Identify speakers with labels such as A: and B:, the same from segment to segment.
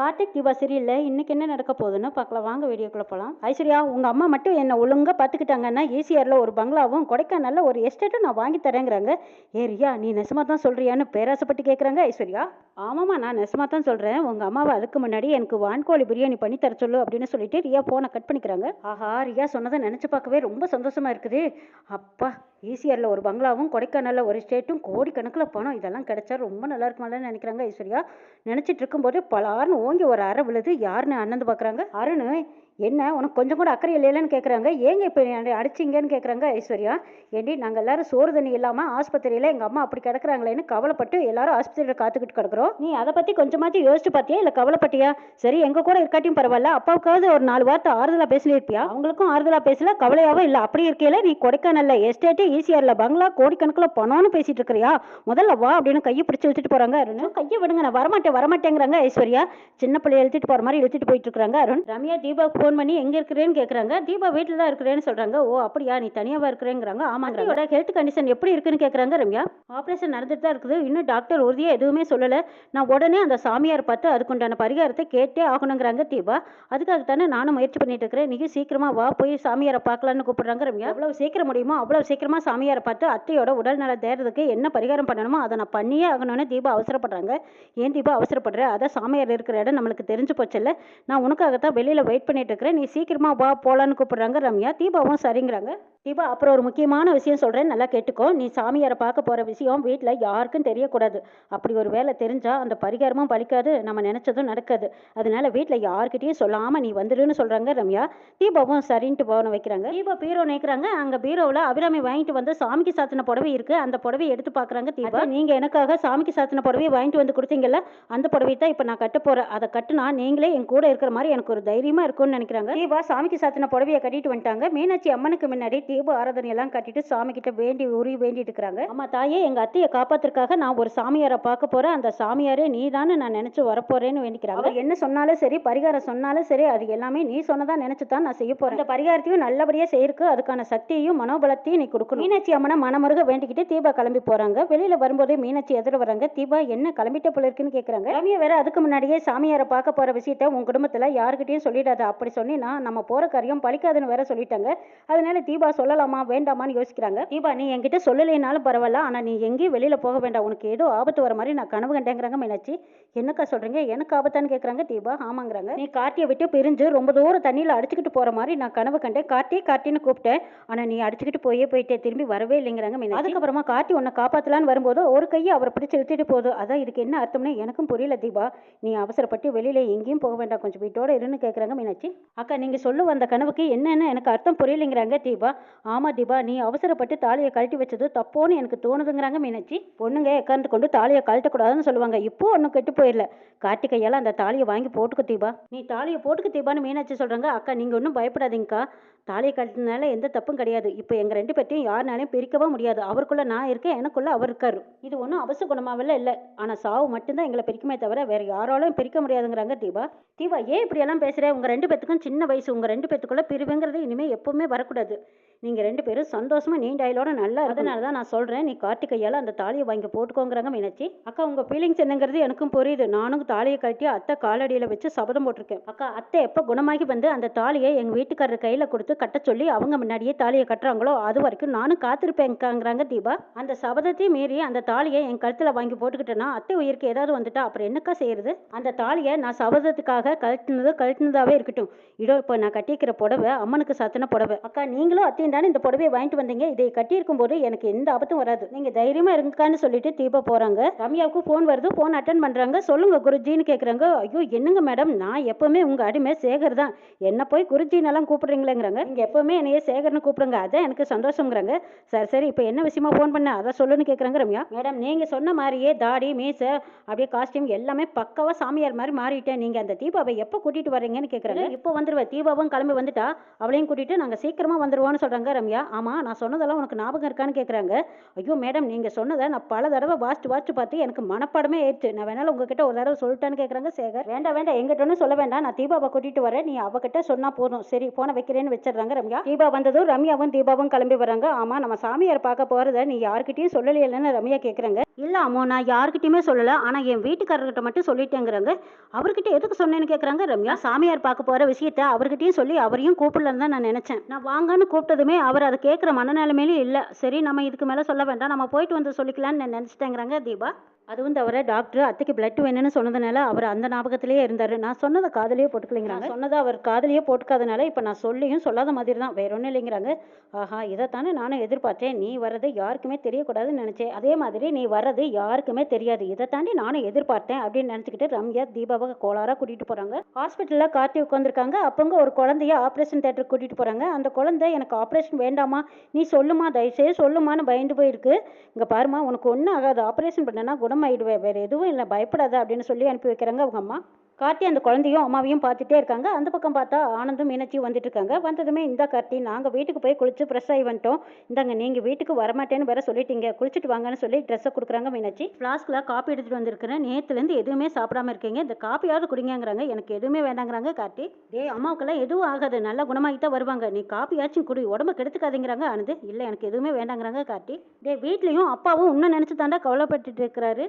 A: கார்த்திக் தீபா சரியில்லை இன்னைக்கு என்ன நடக்க போகுதுன்னு பார்க்கலாம். வாங்க வீடியோக்குள்ள போகலாம் ஐஸ்வர்யா உங்க அம்மா மட்டும் என்ன ஒழுங்கா பார்த்துக்கிட்டாங்கன்னா ஈசிஆர்ல ஒரு பங்களாவும் கொடைக்கானல்ல ஒரு எஸ்டேட்டும் நான் வாங்கி தரேங்கிறாங்க. ஏ ரியா நீ நெசமா தான் சொல்றியான்னு பேராசப்பட்டு கேட்குறாங்க ஐஸ்வர்யா. ஆமாம்மா நான் நெசமா தான் சொல்றேன். உங்க அம்மாவை அதுக்கு முன்னாடி எனக்கு வான்கோழி பிரியாணி பண்ணி தர சொல்லு அப்படின்னு சொல்லிட்டு ரியா போனை கட் பண்ணிக்கிறாங்க. ஆஹா ரியா சொன்னதை நினைச்சு பார்க்கவே ரொம்ப சந்தோஷமா இருக்குது. அப்பா ஈசிஆரில் ஒரு பங்களாவும் கொடைக்கானலில் ஒரு ஸ்டேட்டும் கோடிக்கணக்கில் பணம். இதெல்லாம் கிடைச்சா ரொம்ப நல்லா இருக்குமான்னு நினைக்கிறாங்க ஐஸ்வர்யா. நினச்சிட்டு இருக்கும்போது பலார்னு ஓங்கி ஒரு அறை விழுது யாருன்னு அண்ணந்து பார்க்குறாங்க அருண் என்ன உனக்கு கொஞ்சம் கூட அக்கறை இல்லைன்னு கேட்குறாங்க ஏங்க இப்போ அடிச்சிங்கன்னு கேட்குறாங்க ஐஸ்வர்யா? ஏண்டி நாங்கள் எல்லாரும் சோறு தண்ணி இல்லாமல் ஆஸ்பத்திரியில் எங்கள் அம்மா அப்படி கிடக்குறாங்களேன்னு கவலைப்பட்டு எல்லாரும் ஆஸ்பத்திரியில் காத்துக்கிட்டு கிடக்குறோம். நீ அதை பற்றி கொஞ்சமாச்சும் யோசிச்சு பார்த்தியா இல்லை கவலைப்பட்டியா? சரி எங்கள் கூட இருக்காட்டியும் பரவாயில்ல அப்பாவுக்காவது ஒரு நாலு வார்த்தை ஆறுதலாக பேசலிருப்பியா அவங்களுக்கும் ஆறுதலாக பேசல கவலையாகவும் இல்லை. அப்படி இருக்கையில நீ கொடைக்கானல்ல எஸ்டேட்டு ஈசிஆர்ல பங்களா கோடிக்கணக்கில் பணம்னு பேசிட்டு இருக்கிறியா? முதல்ல வா அப்படின்னு கையை பிடிச்சி இழுத்துட்டு போகிறாங்க அருண். கையை விடுங்க நான் வரமாட்டேன் வரமாட்டேங்கிறாங்க ஐஸ்வர்யா. சின்ன பிள்ளை இழுத்துட்டு போகிற மாதிரி இழுத்துட்டு போயிட்டு இருக்கிறாங்க அருண். ரம்யா தீபாவுக்கு ஃபோன் பண்ணி எங்க இருக்கிறேன்னு கேக்குறாங்க. தீபா வீட்டில் தான் இருக்கிறேன்னு சொல்றாங்க. ஓ அப்படியா? நீ தனியாவா இருக்கிறேங்கிறாங்க. ஆமாங்க ஹெல்த் கண்டிஷன் எப்படி இருக்குன்னு கேக்குறாங்க ரம்யா. ஆபரேஷன் நடந்துட்டு தான் இருக்குது. இன்னும் டாக்டர் உறுதியா எதுவுமே சொல்லல. நான் உடனே அந்த சாமியார் பார்த்து அதுக்குண்டான பரிகாரத்தை கேட்டே ஆகணுங்கிறாங்க தீபா. அதுக்காகத்தானே நானும் முயற்சி பண்ணிட்டு இருக்கிறேன். நீங்க சீக்கிரமா வா போய் சாமியாரை பார்க்கலான்னு கூப்பிடுறாங்க ரம்யா. அவ்வளவு சீக்கிரம் முடியுமோ? அவ்வளவு சீக்கிரமா சாமியாரை பார்த்து அத்தையோட உடல் நல தேர்றதுக்கு என்ன பரிகாரம் பண்ணணுமோ அதை நான் பண்ணியே ஆகணும்னு தீபா அவசரப்படுறாங்க. ஏன் தீபா அவசரப்படுற? அதான் சாமியார் இருக்கிற இடம் நம்மளுக்கு தெரிஞ்சு போச்சல்ல. நான் உனக்காகத்தான் வெளியில வெயிட் பண்ணிட்டு இருக்கிறேன் நீ சீக்கிரமாக வா போலான்னு கூப்பிட்றாங்க. ரம்யா தீபாவும் சரிங்கிறாங்க. தீபா அப்புறம் ஒரு முக்கியமான விஷயம் சொல்கிறேன் நல்லா கேட்டுக்கோ. நீ சாமியாரை பார்க்க போகிற விஷயம் வீட்டில் யாருக்கும் தெரியக்கூடாது. அப்படி ஒரு வேலை தெரிஞ்சால் அந்த பரிகாரமும் பலிக்காது. நம்ம நினச்சதும் நடக்காது. அதனால வீட்டில் யார்கிட்டயும் சொல்லாமல் நீ வந்துடுன்னு சொல்கிறாங்க ரம்யா. தீபாவும் சரின்ட்டு போன வைக்கிறாங்க. தீபா பீரோ நினைக்கிறாங்க. அங்கே பீரோவில் அபிராமி வாங்கிட்டு வந்து சாமிக்கு சாத்தின புடவை இருக்குது அந்த புடவையை எடுத்து பார்க்குறாங்க தீபா. நீங்கள் எனக்காக சாமிக்கு சாத்தின புடவையை வாங்கிட்டு வந்து கொடுத்தீங்கல்ல அந்த புடவை தான் இப்போ நான் கட்ட போகிறேன் அதை கட்டுனா நீங்களே என் கூட இருக்கிற மாதிரி எனக்கு ஒரு தைரியமாக இருக்கும்னு நினைக்கிறாங்க. தீபா சாமிக்கு சாத்தின புடவையை கட்டிட்டு வந்துட்டாங்க. மீனாட்சி அம்மனுக்கு முன்னாடி தீப ஆராதனை எல்லாம் கட்டிட்டு சாமி கிட்ட வேண்டி உருவி வேண்டிட்டு இருக்கிறாங்க. அம்மா தாயே எங்க அத்தையை காப்பாத்துறதுக்காக நான் ஒரு சாமியாரை பார்க்க போறேன். அந்த சாமியாரே நீ நான் நினைச்சு வரப்போறேன்னு வேண்டிக்கிறாங்க. அவர் என்ன சொன்னாலும் சரி பரிகாரம் சொன்னாலும் சரி அது எல்லாமே நீ சொன்னதா நினைச்சு தான் நான் செய்ய போறேன். இந்த பரிகாரத்தையும் நல்லபடியா செய்யறதுக்கு அதுக்கான சக்தியையும் மனோபலத்தையும் நீ கொடுக்கணும். மீனாட்சி அம்மனை மனமுருக வேண்டிக்கிட்டு தீபா கிளம்பி போறாங்க. வெளியில வரும்போதே மீனாட்சி எதிர வராங்க. தீபா என்ன கிளம்பிட்ட போல இருக்குன்னு கேக்குறாங்க. ரம்யா வேற அதுக்கு முன்னாடியே சாமியாரை பார்க்க போற விஷயத்த உன் குடும்பத்துல யாருக்கிட்டையும் சொல்லிடாத. அப்படி சொன்னீங்கன்னா நம்ம போகிற காரியம் பழிக்காதுன்னு வேற சொல்லிட்டாங்க. அதனால தீபா சொல்லலாமா வேண்டாமான்னு யோசிக்கிறாங்க. தீபா நீ என்கிட்ட சொல்லலைனாலும் பரவாயில்ல ஆனால் நீ எங்கேயும் வெளியில் போக வேண்டாம். உனக்கு ஏதோ ஆபத்து வர மாதிரி நான் கனவு கண்டேங்கிறாங்க மீனாட்சி. என்னக்கா சொல்கிறீங்க எனக்கு ஆபத்தான்னு கேட்குறாங்க தீபா. ஆமாங்கிறாங்க. நீ கார்த்தியை விட்டு பிரிஞ்சு ரொம்ப தூரம் தண்ணியில் அடிச்சுக்கிட்டு போகிற மாதிரி நான் கனவு கண்டேன். கார்த்தி கார்த்தின்னு கூப்பிட்டேன். ஆனால் நீ அடிச்சுக்கிட்டு போயே போயிட்டே திரும்பி வரவே இல்லைங்கிறாங்க மீனாட்சி. அதுக்கப்புறமா கார்த்தி உன்னை காப்பாற்றலான்னு வரும்போது ஒரு கையை அவரை பிடிச்சி இழுத்துட்டு போகுது. அதான் இதுக்கு என்ன அர்த்தம்னு எனக்கும் புரியல தீபா. நீ அவசரப்பட்டு வெளியில் எங்கேயும் போக வேண்டாம். கொஞ்சம் வீட்டோட இருன்னு கேட்குறாங்க மீனாட்சி. அக்கா நீங்க சொல்ல வந்த கனவுக்கு என்னன்னு எனக்கு அர்த்தம் புரியலைங்கிறாங்க தீபா. ஆமா தீபா நீ அவசரப்பட்டு தாலியை கழட்டி வச்சது தப்போன்னு எனக்கு தோணுதுங்கிறாங்க மீனாட்சி. பொண்ணுங்க உட்காந்து கொண்டு தாலியை கழட்டக்கூடாதுன்னு சொல்லுவாங்க. இப்போ ஒன்றும் கெட்டு போயிடல. கார்த்திகையால அந்த தாலியை வாங்கி போட்டுக்க தீபா. நீ தாலியை போட்டுக்க தீபான்னு மீனாட்சி சொல்றாங்க. அக்கா நீங்க ஒன்றும் பயப்படாதீங்கக்கா. தாலியை கட்டினால எந்த தப்பும் கிடையாது. இப்போ எங்கள் ரெண்டு பேர்த்தையும் யாருனாலையும் பிரிக்கவே முடியாது. அவருக்குள்ளே நான் இருக்கேன் எனக்குள்ளே அவர் இருக்கார். இது ஒன்றும் அவசர குணமாவெல்லாம் இல்லை. ஆனால் சாவு மட்டும்தான் எங்களை பிரிக்குமே தவிர வேறு யாராலும் பிரிக்க முடியாதுங்கிறாங்க தீபா. தீபா ஏன் இப்படியெல்லாம் பேசுகிற உங்கள் ரெண்டு பேத்துக்கும் சின்ன வயசு உங்கள் ரெண்டு பேத்துக்குள்ளே பிரிவுங்கிறது இனிமேல் எப்பவுமே வரக்கூடாது. நீங்கள் ரெண்டு பேரும் சந்தோஷமாக நீண்ட ஆயிலோட நல்லா அதனால தான் நான் சொல்கிறேன் நீ கார்த்திகையால் அந்த தாலியை வாங்கி போட்டுக்கோங்கிறாங்க மீனாட்சி. அக்கா உங்கள் ஃபீலிங்ஸ் என்னங்கிறது எனக்கும் புரியுது. நானும் தாலியை கட்டி அத்தை காலடியில் வச்சு சபதம் போட்டிருக்கேன். அக்கா அத்தை எப்போ குணமாகி வந்து அந்த தாலியை எங்கள் வீட்டுக்காரர் கையில் கொடுத்து கட்ட சொல்லி அவங்க முன்னாடியே தாலியை கட்டுறாங்களோ அது வரைக்கும் நானும் காத்திருப்பேங்கிறாங்க தீபா. அந்த சபதத்தையும் மீறி அந்த தாலியை என் கழுத்தில் வாங்கி போட்டுக்கிட்டேன்னா அத்தை உயிருக்கு ஏதாவது வந்துட்டா அப்புறம் என்னக்கா செய்யறது? அந்த தாலியை நான் சபதத்துக்காக கழட்டினது கழட்டினதாகவே இருக்கட்டும். இதோ இப்போ நான் கட்டியிருக்கிற புடவை அம்மனுக்கு சாத்தின புடவை. அக்கா நீங்களும் அத்தையும் தானே இந்த புடவையை வாங்கிட்டு வந்தீங்க? இதை கட்டியிருக்கும் போது எனக்கு எந்த ஆபத்தும் வராது. நீங்க தைரியமா இருங்கக்கான்னு சொல்லிட்டு தீபா போறாங்க. ரம்யாவுக்கு ஃபோன் வருது ஃபோன் அட்டன் பண்றாங்க. சொல்லுங்க குருஜின்னு கேக்குறாங்க. ஐயோ என்னங்க மேடம் நான் எப்பவுமே உங்க அடிமை சேகர் தான். என்ன போய் குருஜின்னு எல்லாம் நீங்கள் எப்போவுமே எப்பவுமே என்னைய சேகர்னு கூப்பிடுங்க. அதான் எனக்கு சந்தோஷங்கிறாங்க சரி சரி இப்போ என்ன விஷயமா ஃபோன் பண்ண? அதை சொல்லுன்னு கேட்குறாங்க ரம்யா. மேடம் நீங்கள் சொன்ன மாதிரியே தாடி மீசை அப்படியே காஸ்டியூம் எல்லாமே பக்கவாக சாமியார் மாதிரி மாறிட்டேன். நீங்கள் அந்த தீபாவை எப்போ கூட்டிகிட்டு வர்றீங்கன்னு கேட்குறாங்க இப்போ வந்துடுவேன் தீபாவும் கிளம்பி வந்துட்டா. அவளையும் கூட்டிட்டு நாங்கள் சீக்கிரமாக வந்துடுவோன்னு சொல்கிறாங்க ரம்யா. ஆமா நான் சொன்னதெல்லாம் உனக்கு ஞாபகம் இருக்கான்னு கேட்குறாங்க ஐயோ மேடம் நீங்கள் சொன்னதை நான் பல தடவை வாஸ்ட்டு வாஸ்ட்டு பார்த்து எனக்கு மனப்பாடமே ஏற்று நான் வேணாலும் உங்ககிட்ட ஒரு தடவை சொல்லிட்டான்னு கேட்குறாங்க சேகர். வேண்டாம் வேண்டாம். எங்கிட்ட ஒன்றும் சொல்ல வேண்டாம். நான் தீபாவை கூட்டிட்டு வரேன். நீ அவகிட்ட சொன்னால் போதும். சரி போன வைக்கிறேன்னு வச்சிடுறாங்க ரம்யா. தீபா வந்ததும் ரம்யாவும் தீபாவும் கிளம்பி வராங்க ஆமா நம்ம சாமியார் பார்க்க போறத நீ யார்கிட்டயும் சொல்லலையேன்னு ரம்யா கேக்குறாங்க. இல்ல அம்மோ நான் யாருக்கிட்டையுமே சொல்லல. ஆனா என் வீட்டுக்காரர்கிட்ட மட்டும் சொல்லிட்டேங்கிறாங்க. அவர்கிட்ட எதுக்கு சொன்னேன்னு கேட்குறாங்க ரம்யா? சாமியார் பார்க்க போற விஷயத்த அவர்கிட்டயும் சொல்லி அவரையும் கூப்பிடலன்னு தான் நான் நினைச்சேன். நான் வாங்கன்னு கூப்பிட்டதுமே அவர் அதை கேட்குற மனநிலைமையிலும் இல்லை. சரி நம்ம இதுக்கு மேலே சொல்ல வேண்டாம். நம்ம போயிட்டு வந்து சொல்லிக்கலாம்னு நான் நினச்சிட்டேங்கிறாங்க தீபா. அதுவும் தவிர டாக்டர் அத்தைக்கு பிளட் வேணும்னு சொன்னதுனால அவர் அந்த ஞாபகத்திலேயே இருந்தார். நான் சொன்னதை காதலியே போட்டுக்கலைங்கிறாங்க. சொன்னதை அவர் காதலையே போட்டுக்காதனால இப்போ நான் சொல்லியும் சொல்லாத மாதிரி தான் வேற ஒன்றும் இல்லைங்கிறாங்க. ஆஹா இதைத்தானே நானும் எதிர்பார்த்தேன். நீ வர்றது யாருக்குமே தெரியக்கூடாதுன்னு நினச்சேன். அதே மாதிரி நீ வர்றது யாருக்குமே தெரியாது. இதை தாண்டி நானும் எதிர்பார்த்தேன் அப்படின்னு நினச்சிக்கிட்டு ரம்யா தீபாவை கோளாராக கூட்டிகிட்டு போகிறாங்க ஹாஸ்பிட்டலில் கார்த்தி உட்காந்துருக்காங்க அப்போங்க ஒரு குழந்தைய ஆப்ரேஷன் தேட்டருக்கு கூட்டிகிட்டு போகிறாங்க அந்த குழந்தை எனக்கு ஆப்ரேஷன் வேண்டாமா? நீ சொல்லுமா? தயவுசெய்து சொல்லுமான்னு பயந்து போயிருக்கு. இங்கே பாருமா உனக்கு ஒன்றும் ஆகாது. ஆப்ரேஷன் பண்ணனா குணமாயிடுவேன் வேறு எதுவும் இல்லை. பயப்படாத அப்படின்னு சொல்லி அனுப்பி வைக்கிறாங்க அவங்க அம்மா. கார்த்தி அந்த குழந்தையும் அம்மாவையும் பார்த்துட்டே இருக்காங்க. அந்த பக்கம் பார்த்தா ஆனந்தும் மீனாட்சியும் வந்துட்டு இருக்காங்க. வந்தது வந்ததுமே இந்த கார்த்தி நாங்கள் வீட்டுக்கு போய் குளிச்சு ஃப்ரெஷ் ஆகி வந்துட்டோம். இந்தாங்க நீங்கள் வீட்டுக்கு வரமாட்டேன்னு வேற சொல்லிட்டீங்க. குளிச்சுட்டு வாங்கன்னு சொல்லி ட்ரெஸ்ஸை கொடுக்குறாங்க மீனாட்சி. ஃப்ளாஸ்கில் காப்பி எடுத்துகிட்டு வந்திருக்கிறேன். நேற்றுலேருந்து எதுவுமே சாப்பிடாம இருக்கீங்க. இந்த காப்பியாவது குடிங்கிறாங்க எனக்கு எதுவுமே வேண்டாங்கிறாங்க கார்த்தி. டே அம்மாவுக்கெல்லாம் எதுவும் ஆகாது. நல்லா குணமாகி வருவாங்க. நீ காப்பியாச்சும் குடி. உடம்பு கெடுத்துக்காதீங்கிறாங்க ஆனது இல்லை எனக்கு எதுவுமே வேண்டாங்கிறாங்க கார்த்தி. டே வீட்லேயும் அப்பாவும் இன்னும் நினச்சி தாண்டா கவலைப்பட்டுட்டு இருக்கிறாரு.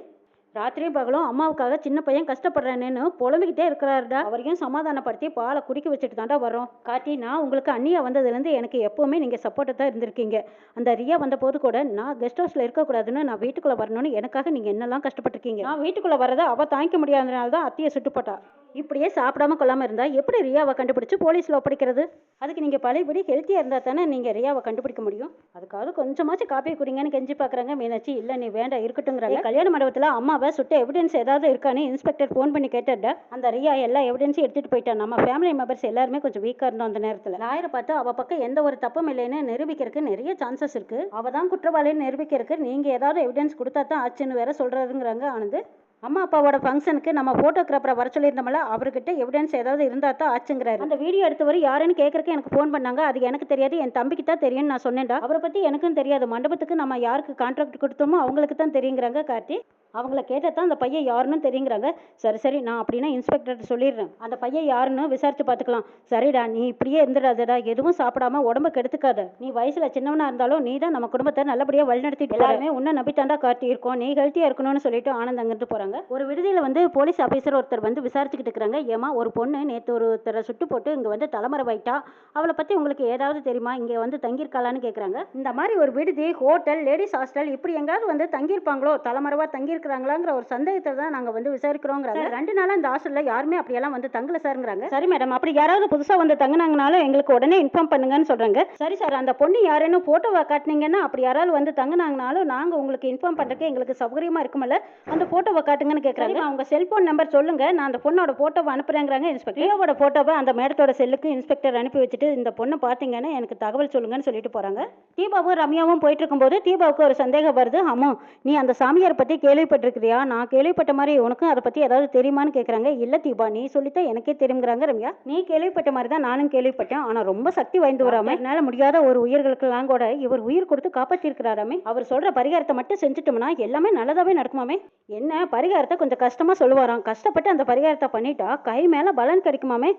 A: ராத்திரியும் பகலும் அம்மாவுக்காக சின்ன பையன் கஷ்டப்படுறானேன்னு புலம்பிக்கிட்டே இருக்கிறாருடா. அவரையும் சமாதானப்படுத்தி பாலை குடிக்க வச்சுட்டு தாண்டா வரோம் காட்டி நான் உங்களுக்கு அண்ணியா வந்ததுலேருந்து எனக்கு எப்போவுமே நீங்கள் சப்போர்ட்டாக தான் இருந்திருக்கீங்க. அந்த ரியா வந்த போது கூட நான் கெஸ்ட் ஹவுஸில் இருக்கக்கூடாதுன்னு நான் வீட்டுக்குள்ளே வரணும்னு எனக்காக நீங்கள் என்னெல்லாம் கஷ்டப்பட்டிருக்கீங்க? நான் வீட்டுக்குள்ளே வரதை அவள் தாங்கிக்க முடியாதனால தான் அத்தையை சுட்டுப்பட்டா இப்படியே சாப்பிடாம கொள்ளாமல் இருந்தால் எப்படி ரியாவை கண்டுபிடிச்சு போலீஸில் ஒப்படைக்கிறது? அதுக்கு நீங்கள் பழையபடி ஹெல்த்தியாக இருந்தால் தானே நீங்கள் ரியாவை கண்டுபிடிக்க முடியும்? அதுக்காவது கொஞ்சமாச்சும் காப்பி குடிங்கன்னு கெஞ்சி பார்க்குறாங்க மீனாட்சி. இல்லை நீ வேண்டாம் இருக்கட்டுங்கிறாங்க கல்யாண மண்டபத்தில் அம்மாவை சுட்ட எவிடன்ஸ் ஏதாவது இருக்கான்னு இன்ஸ்பெக்டர் ஃபோன் பண்ணி கேட்டார்டா அந்த ரியா எல்லா எவிடன்ஸையும் எடுத்துகிட்டு போயிட்டா. நம்ம ஃபேமிலி மெம்பர்ஸ் எல்லாருமே கொஞ்சம் வீக்காக இருந்தோம் அந்த நேரத்தில். லாயரை பார்த்து அவள் பக்கம் எந்த ஒரு தப்பும் இல்லைன்னு நிரூபிக்கிறதுக்கு நிறைய சான்சஸ் இருக்குது அவள் தான் குற்றவாளின்னு நிரூபிக்கிறதுக்கு நீங்கள் ஏதாவது எவிடன்ஸ் கொடுத்தா தான் ஆச்சுன்னு வேற சொல்கிறாருங்கிறாங்க ஆனந்து. அம்மா அப்பாவோட ஃபங்க்ஷனுக்கு நம்ம ஃபோட்டோகிராஃபரை வர சொல்லியிருந்தோம்ல அவர்கிட்ட எவிடன்ஸ் ஏதாவது இருந்தால் தான் ஆச்சுங்கிறாரு. அந்த வீடியோ எடுத்தவர் யாருன்னு கேட்கறக்கு எனக்கு ஃபோன் பண்ணாங்க. அது எனக்கு தெரியாது. என் தம்பிக்கு தான் தெரியும்னு நான் சொன்னேன்டா. அவரை பற்றி எனக்கும் தெரியாது. மண்டபத்துக்கு நம்ம யாருக்கு கான்ட்ராக்ட் கொடுத்தோமோ அவங்களுக்கு தான் தெரியுங்கிறாங்க கார்த்தி. அவங்கள கேட்டால் தான் அந்த பையன் யாருன்னு தெரியுங்கிறாங்க. சரி சரி நான் அப்படின்னா இன்ஸ்பெக்டர்கிட்ட சொல்லிடுறேன். அந்த பையன் யாருன்னு விசாரித்து பார்த்துக்கலாம். சரிடா நீ இப்படியே இருந்துடாதடா. எதுவும் சாப்பிடாம உடம்ப கெடுத்துக்காத. நீ வயசில் சின்னவனாக இருந்தாலும் நீ தான் நம்ம குடும்பத்தை நல்லபடியாக வழிநடத்திட்டு எல்லாருமே உன்னை நம்பித்தாண்டா காட்டி இருக்கோம் நீ ஹெல்த்தியாக இருக்கணும்னு சொல்லிட்டு ஆனந்த் போகிறாங்க ஒரு விடுதியில் வந்து போலீஸ் ஆஃபீஸர் ஒருத்தர் வந்து விசாரிச்சுக்கிட்டு இருக்கிறாங்க. ஏமா ஒரு பொண்ணு நேற்று ஒருத்தரை சுட்டு போட்டு இங்கே வந்து தலைமுறை வைட்டா? அவளை பற்றி உங்களுக்கு ஏதாவது தெரியுமா? இங்கே வந்து தங்கியிருக்காளான்னு கேட்குறாங்க இந்த மாதிரி ஒரு விடுதி ஹோட்டல் லேடிஸ் ஹாஸ்டல் இப்படி எங்காவது வந்து தங்கியிருப்பாங்களோ? தலைமறைவா தங்கியிருக்கிறாங்களாங்கிற ஒரு சந்தேகத்தை தான் நாங்கள் வந்து விசாரிக்கிறோங்கிறாங்க. ரெண்டு நாளாக இந்த ஹாஸ்டலில் யாருமே அப்படியெல்லாம் வந்து தங்கல சாருங்கிறாங்க. சரி மேடம் அப்படி யாராவது புதுசாக வந்து தங்கினாங்கனாலும் எங்களுக்கு உடனே இன்ஃபார்ம் பண்ணுங்கன்னு சொல்கிறாங்க சரி சார் அந்த பொண்ணு யாருன்னு ஃபோட்டோவை காட்டினீங்கன்னா அப்படி யாராவது வந்து தங்கினாங்கனாலும் நாங்கள் உங்களுக்கு இன்ஃபார்ம் பண்ணுறதுக்கு எங்களுக்கு சௌகரியமாக இருக்குமல்ல அந்த ஃபோட்டோவை காட்டுங்கன்னு கேட்குறாங்க அவங்க செல்போன் நம்பர் சொல்லுங்க. நான் அந்த பொண்ணோட ஃபோட்டோவை அனுப்புறேங்கிறாங்க இன்ஸ்பெக்டர் ரியோவோட ஃபோட்டோவை அந்த மேடத்தோட செல்லுக்கு இன்ஸ்பெக்டர் அனுப்பி வச்சுட்டு இந்த பொண்ணை பார்த்தீங்கன்னு எனக்கு தகவல் சொல்லுங்கன்னு சொல்லிட்டு போகிறாங்க தீபாவும் ரம்யாவும் போயிட்டு இருக்கும்போது தீபாவுக்கு ஒரு சந்தேகம் வருது. அம்மா நீ அந்த சாமியார் பற்றி கேள்விப்பட்டிருக்கிறியா? நான் கேள்விப்பட்ட மாதிரி உனக்கும் அதை பற்றி ஏதாவது தெரியுமான்னு கேட்குறாங்க இல்லை தீபா நீ சொல்லித்தான் எனக்கே தெரியுங்கிறாங்க ரம்யா. நீ கேள்விப்பட்ட மாதிரி தான் நானும் கேள்விப்பட்டேன். ஆனால் ரொம்ப சக்தி வாய்ந்து வராம என்னால் முடியாத ஒரு உயிர்களுக்கெல்லாம் கூட இவர் உயிர் கொடுத்து காப்பாற்றிருக்கிறாராமே அவர் சொல்கிற பரிகாரத்தை மட்டும் செஞ்சுட்டோம்னா எல்லாமே நல்லதாகவே நடக்குமாமே? என்ன பரிகாரத்தை கொஞ்சம் கஷ்டமாக சொல்லுவாராம். கஷ்டப்பட்டு அந்த பரிகாரத்தை பண்ணிட்டா கை மேலே பலன் கிடைக்குமாமே?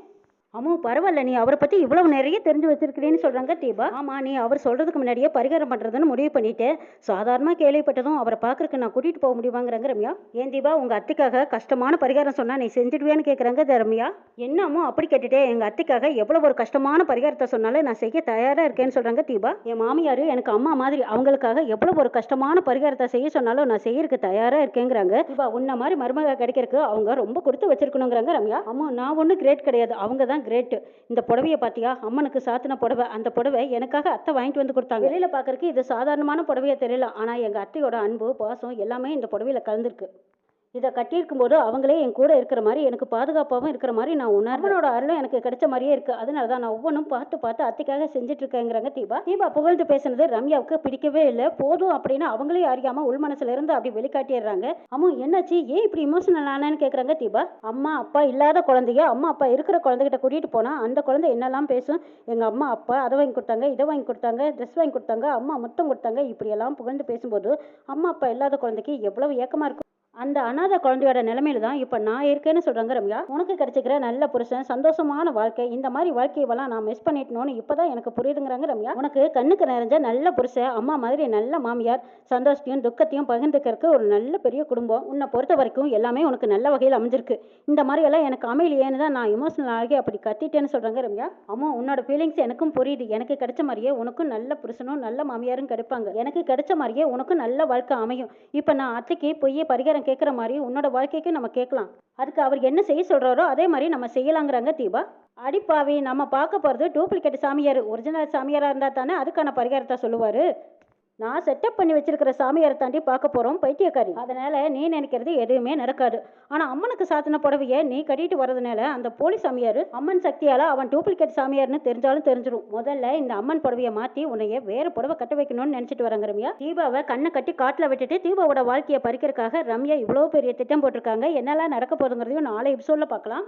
A: அம்மா பரவாயில்ல நீ அவரை பற்றி இவ்வளவு நிறைய தெரிஞ்சு வச்சிருக்கிறேன்னு சொல்கிறாங்க தீபா. ஆமாம் நீ அவர் சொல்கிறதுக்கு முன்னாடியே பரிகாரம் பண்ணுறதுன்னு முடிவு பண்ணிட்டேன் சாதாரணமாக கேள்விப்பட்டதும் அவரை பார்க்குறக்கு நான் கூட்டிகிட்டு போக முடியுமாங்கிறாங்க ரம்யா. ஏன் தீபா உங்கள் அத்தைக்காக கஷ்டமான பரிகாரம் சொன்னால் நீ செஞ்சுடுவியான்னு கேட்குறாங்க ரம்யா. என்னமோ அப்படி கேட்டுட்டே எங்கள் அத்தைக்காக எவ்வளோ ஒரு கஷ்டமான பரிகாரத்தை சொன்னாலும் நான் செய்ய தயாராக இருக்கேன்னு சொல்கிறாங்க தீபா. என் மாமியார் எனக்கு அம்மா மாதிரி அவங்களுக்காக எவ்வளோ ஒரு கஷ்டமான பரிகாரத்தை செய்ய சொன்னாலும் நான் செய்யறதுக்கு தயாராக இருக்கேங்கிறாங்க. தீபா உன்ன மாதிரி மருமக கிடைக்கிறதுக்கு அவங்க ரொம்ப கொடுத்து வச்சிருக்கணுங்கிறாங்க ரம்யா. அம்மா நான் ஒன்றும் கிரேட் கிடையாது. அவங்க தான் கிரேட்டு. இந்த புடவைய பார்த்தியா அம்மனுக்கு சாத்தின புடவை. அந்த புடவை எனக்காக அத்தை வாங்கிட்டு வந்து கொடுத்தாங்க. வெளியில பார்க்கறதுக்கு இது சாதாரணமான புடவையா தெரியல. ஆனா எங்க அத்தையோட அன்பு பாசம் எல்லாமே இந்த புடவையில கலந்துருக்கு. இதை கட்டியிருக்கும் போது அவங்களே என் கூட இருக்கிற மாதிரி எனக்கு பாதுகாப்பாகவும் இருக்கிற மாதிரி நான் உணர்வனோட அருளும் எனக்கு கிடைச்ச மாதிரியே இருக்கு. அதனால தான் நான் ஒவ்வொன்றும் பார்த்து பார்த்து அத்தைக்காக செஞ்சுட்டு இருக்கேங்கிறாங்க தீபா. தீபா புகழ்ந்து பேசுனது ரம்யாவுக்கு பிடிக்கவே இல்லை. போதும் அப்படின்னு அவங்களே அறியாம உள் மனசுல இருந்து அப்படி வெளிக்காட்டிடுறாங்க. அம்மா என்னாச்சு? ஏன் இப்படி இமோஷனல் ஆனான்னு கேட்குறாங்க தீபா. அம்மா அப்பா இல்லாத குழந்தைய அம்மா அப்பா இருக்கிற குழந்தைகிட்ட கூட்டிட்டு போனா அந்த குழந்தை என்னெல்லாம் பேசும்? எங்க அம்மா அப்பா அதை வாங்கி கொடுத்தாங்க இதை வாங்கி கொடுத்தாங்க ட்ரெஸ் வாங்கி கொடுத்தாங்க அம்மா முத்தம் கொடுத்தாங்க இப்படியெல்லாம் புகழ்ந்து பேசும்போது அம்மா அப்பா இல்லாத குழந்தைக்கு எவ்வளவு ஏக்கமா இருக்கும்? அந்த அனாதை குழந்தையோட நிலைமையில தான் இப்போ நான் இருக்கேன்னு சொல்கிறாங்க ரம்யா. உனக்கு கிடைச்சிக்கிற நல்ல புருஷன் சந்தோஷமான வாழ்க்கை இந்த மாதிரி வாழ்க்கையெல்லாம் நான் மிஸ் பண்ணிட்டணும்னு இப்போ தான் எனக்கு புரியுதுங்கிறாங்க ரம்யா. உனக்கு கண்ணுக்கு நிறைஞ்ச நல்ல புருஷன் அம்மா மாதிரி நல்ல மாமியார் சந்தோஷத்தையும் துக்கத்தையும் பகிர்ந்துக்கிறதுக்கு ஒரு நல்ல பெரிய குடும்பம். உன்னை பொறுத்த வரைக்கும் எல்லாமே உனக்கு நல்ல வகையில் அமைஞ்சிருக்கு. இந்த மாதிரி எல்லாம் எனக்கு அமையலையேன்னு தான் நான் இமோஷனல் ஆகி அப்படி கத்திட்டேன்னு சொல்கிறாங்க ரம்யா. அம்மா உன்னோட ஃபீலிங்ஸ் எனக்கும் புரியுது. எனக்கு கிடைச்ச மாதிரியே உனக்கும் நல்ல புருஷனும் நல்ல மாமியாரும் கிடைப்பாங்க. எனக்கு கிடைச்ச மாதிரியே உனக்கும் நல்ல வாழ்க்கை அமையும். இப்போ நான் அத்தைக்கு பொய்யே பரிகாரம் கேட்குற மாதிரி உன்னோட வாழ்க்கைக்கு நம்ம கேட்கலாம். அதுக்கு அவர் என்ன செய்ய சொல்கிறாரோ அதே மாதிரி நம்ம செய்யலாங்கிறாங்க தீபா. அடிப்பாவி நம்ம பார்க்க போகிறது டூப்ளிகேட் சாமியார் ஒரிஜினல் சாமியாராக இருந்தால் தானே அதுக்கான பரிகாரத்தை சொல்லுவார். நான் செட்டப் பண்ணி வச்சிருக்கிற சாமியாரை தாண்டி பார்க்க போகிறோம் பைத்தியக்காரி. அதனால் நீ நினைக்கிறது எதுவுமே நடக்காது. ஆனால் அம்மனுக்கு சாத்தின புடவையை நீ கட்டிட்டு வரதுனால அந்த போலி சாமியார் அம்மன் சக்தியால் அவன் டூப்ளிகேட் சாமியார்னு தெரிஞ்சாலும் தெரிஞ்சிடும் முதல்ல இந்த அம்மன் புடவையை மாற்றி உன்னைய வேற புடவை கட்ட வைக்கணும்னு நினச்சிட்டு வராங்க ரம்யா. தீபாவை கண்ணை கட்டி காட்டில் விட்டுட்டு தீபாவோட வாழ்க்கையை பறிக்கிறதுக்காக ரம்யா இவ்வளோ பெரிய திட்டம் போட்டிருக்காங்க. என்னெல்லாம் நடக்க போகுதுங்கிறதையும் நாளை எபிசோடில் பார்க்கலாம்.